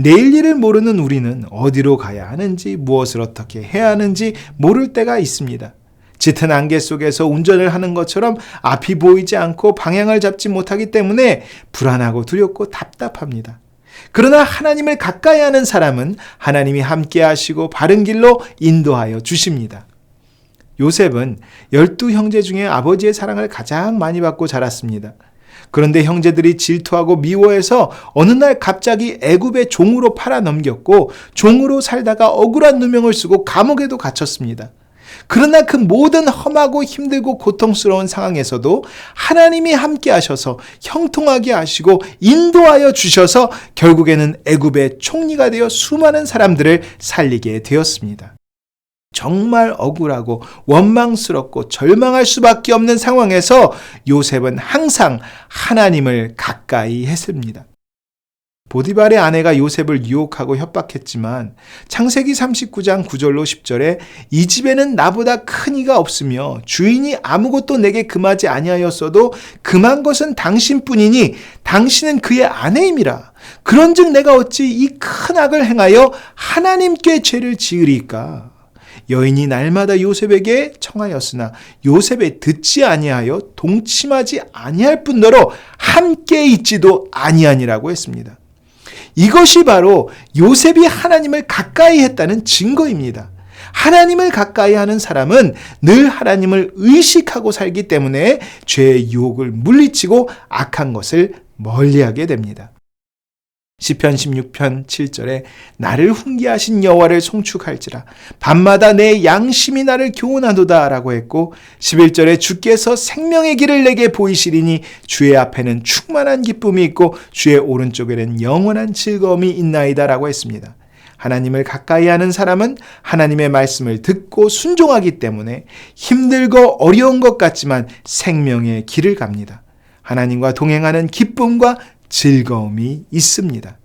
내일 일을 모르는 우리는 어디로 가야 하는지 무엇을 어떻게 해야 하는지 모를 때가 있습니다. 짙은 안개 속에서 운전을 하는 것처럼 앞이 보이지 않고 방향을 잡지 못하기 때문에 불안하고 두렵고 답답합니다. 그러나 하나님을 가까이 하는 사람은 하나님이 함께 하시고 바른 길로 인도하여 주십니다. 요셉은 열두 형제 중에 아버지의 사랑을 가장 많이 받고 자랐습니다. 그런데 형제들이 질투하고 미워해서 어느 날 갑자기 애굽의 종으로 팔아 넘겼고 종으로 살다가 억울한 누명을 쓰고 감옥에도 갇혔습니다. 그러나 그 모든 험하고 힘들고 고통스러운 상황에서도 하나님이 함께 하셔서 형통하게 하시고 인도하여 주셔서 결국에는 애굽의 총리가 되어 수많은 사람들을 살리게 되었습니다. 정말 억울하고 원망스럽고 절망할 수밖에 없는 상황에서 요셉은 항상 하나님을 가까이 했습니다. 보디발의 아내가 요셉을 유혹하고 협박했지만 창세기 39장 9절로 10절에 이 집에는 나보다 큰 이가 없으며 주인이 아무것도 내게 금하지 아니하였어도 금한 것은 당신뿐이니 당신은 그의 아내임이라 그런즉 내가 어찌 이 큰 악을 행하여 하나님께 죄를 지으리까 여인이 날마다 요셉에게 청하였으나 요셉에 듣지 아니하여 동침하지 아니할 뿐더러 함께 있지도 아니하니라고 했습니다. 이것이 바로 요셉이 하나님을 가까이 했다는 증거입니다. 하나님을 가까이 하는 사람은 늘 하나님을 의식하고 살기 때문에 죄의 유혹을 물리치고 악한 것을 멀리하게 됩니다. 시편 16편 7절에 나를 훈계하신 여호와를 송축할지라 밤마다 내 양심이 나를 교훈하도다라고 했고 11절에 주께서 생명의 길을 내게 보이시리니 주의 앞에는 충만한 기쁨이 있고 주의 오른쪽에는 영원한 즐거움이 있나이다라고 했습니다. 하나님을 가까이 하는 사람은 하나님의 말씀을 듣고 순종하기 때문에 힘들고 어려운 것 같지만 생명의 길을 갑니다. 하나님과 동행하는 기쁨과 즐거움이 있습니다.